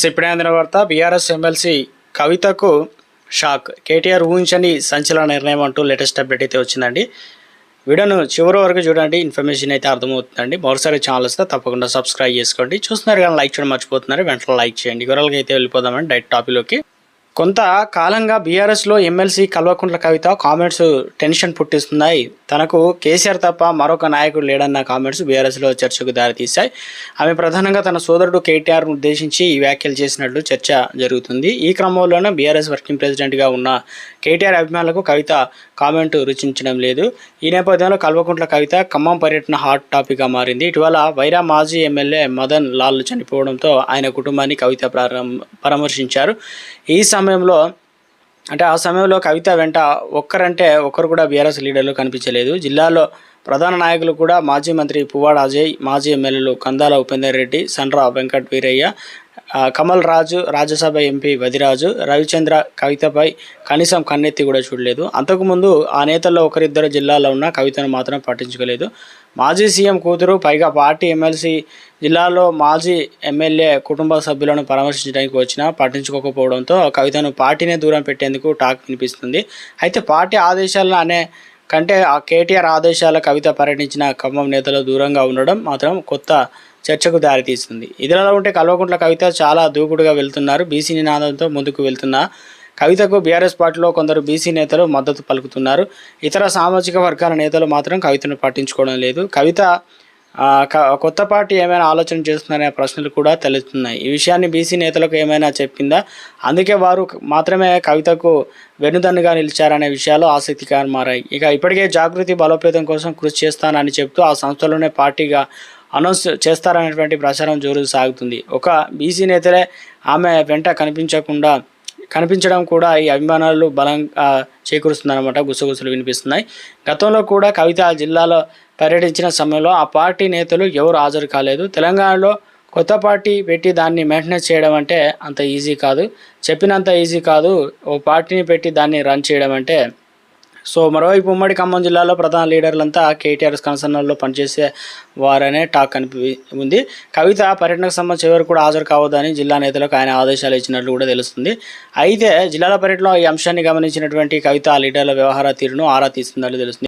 Friends ఇప్పుడే అందిన వార్త బీఆర్ఎస్ ఎమ్మెల్సీ కవితకు షాక్. కేటీఆర్ ఊహించని సంచలన నిర్ణయం అంటూ లేటెస్ట్ అప్డేట్ అయితే వచ్చిందండి. వీడియోను చివరి వరకు చూడండి ఇన్ఫర్మేషన్ అయితే అర్థమవుతుందండి. మరోసారి ఛానల్ వస్తే తప్పకుండా సబ్స్క్రైబ్ చేసుకోండి. చూస్తున్నారు కానీ లైక్ చేయడం మర్చిపోతున్నారు వెంటనే లైక్ చేయండి. వివరాలకి అయితే వెళ్ళిపోదామండి డైరెక్ట్ టాపిక్లోకి. కొంత కాలంగా బీఆర్ఎస్లో MLC Kalvakuntla Kavitha comments tension పుట్టిస్తున్నాయి. తనకు కేసీఆర్ తప్ప మరొక నాయకుడు లేడన్న కామెంట్స్ బీఆర్ఎస్లో చర్చకు దారితీశాయి. ఆమె ప్రధానంగా తన సోదరుడు కేటీఆర్ను ఉద్దేశించి ఈ వ్యాఖ్యలు చేసినట్లు చర్చ జరుగుతుంది. ఈ క్రమంలోనే బీఆర్ఎస్ వర్కింగ్ ప్రెసిడెంట్గా ఉన్న కేటీఆర్ అభిమానులకు కవిత కామెంట్ రుచించడం లేదు. ఈ నేపథ్యంలో కల్వకుంట్ల కవిత ఖమ్మం పర్యటన హాట్ టాపిక్గా మారింది. ఇటీవల వైరా మాజీ ఎమ్మెల్యే మదన్ లాల్ చనిపోవడంతో ఆయన కుటుంబాన్ని కవిత ప్రారం పరామర్శించారు. ఈ సమయంలో అంటే ఆ సమయంలో కవిత వెంట ఒక్కరంటే ఒక్కరు కూడా బీఆర్ఎస్ లీడర్లు కనిపించలేదు. జిల్లాలో ప్రధాన నాయకులు కూడా మాజీ మంత్రి పువ్వాడ అజయ్ మాజీ ఎమ్మెల్యేలు కందాల ఉపేందర్ రెడ్డి సండ్ర వెంకట్ వీరయ్య కమల్ రాజు రాజ్యసభ ఎంపీ వదిరాజు రవిచంద్ర కవితపై కనీసం కన్నెత్తి కూడా చూడలేదు. అంతకుముందు ఆ నేతల్లో ఒకరిద్దరు జిల్లాలో ఉన్న కవితను మాత్రం పట్టించుకోలేదు. మాజీ సీఎం కూతురు పైగా పార్టీ ఎమ్మెల్సీ జిల్లాలో మాజీ ఎమ్మెల్యే కుటుంబ సభ్యులను పరామర్శించడానికి వచ్చినా పట్టించుకోకపోవడంతో కవితను పార్టీనే దూరం పెట్టేందుకు టాక్ వినిపిస్తుంది. అయితే పార్టీ ఆదేశాలను అనే కంటే ఆ కేటీఆర్ ఆదేశాల కవిత పర్యటించిన ఖమ్మం నేతలు దూరంగా ఉండడం మాత్రం కొత్త చర్చకు దారితీస్తుంది ఇదిలా ఉంటే కల్వకుంట్ల కవిత చాలా దూకుడుగా వెళ్తున్నారు. బీసీ నినాదంతో ముందుకు వెళ్తున్న కవితకు బీఆర్ఎస్ పార్టీలో కొందరు బీసీ నేతలు మద్దతు పలుకుతున్నారు. ఇతర సామాజిక వర్గాల నేతలు మాత్రం కవితను పట్టించుకోవడం లేదు. కవిత కొత్త పార్టీ ఏమైనా ఆలోచన చేస్తున్నారనే ప్రశ్నలు కూడా తెలుస్తున్నాయి. ఈ విషయాన్ని బీసీ నేతలకు ఏమైనా చెప్పిందా? అందుకే వారు మాత్రమే కవితకు వెనుదన్నుగా నిలిచారనే విషయాలు ఆసక్తిగా మారాయి. ఇక ఇప్పటికే జాగృతి బలోపేతం కోసం కృషి చేస్తానని చెప్తూ ఆ సంస్థలోనే పార్టీగా అనౌన్స్ చేస్తారనేటువంటి ప్రచారం జోరు సాగుతుంది. ఒక బీసీ నేతలే ఆమె వెంట కనిపించకుండా కనిపించడం కూడా ఈ అభిమానాలు బలంగా చేకూరుస్తుందన్నమాట. గుసగుసలు వినిపిస్తున్నాయి. గతంలో కూడా కవిత ఆ జిల్లాలో పర్యటించిన సమయంలో ఆ పార్టీ నేతలు ఎవరు హాజరు కాలేదు. తెలంగాణలో కొత్త పార్టీ పెట్టి దాన్ని మెయింటెనెన్స్ చేయడం అంటే అంత ఈజీ కాదు. చెప్పినంత ఈజీ కాదు. ఓ పార్టీని పెట్టి దాన్ని రన్ చేయడం అంటే సో మరోవైపు ఉమ్మడి ఖమ్మం జిల్లాలో ప్రధాన లీడర్లంతా కేటీఆర్ కన్సర్నల్లో పనిచేసే వారనే టాక్ అనిపి ఉంది. కవిత పర్యటనకు సంబంధించి ఎవరు కూడా హాజరు కావద్దని జిల్లా నేతలకు ఆయన ఆదేశాలు ఇచ్చినట్లు కూడా తెలుస్తుంది. అయితే జిల్లాల పర్యటనలో ఈ అంశాన్ని గమనించినటువంటి కవిత ఆ లీడర్ల వ్యవహార తీరును ఆరా తీస్తున్నట్లు తెలుస్తుంది.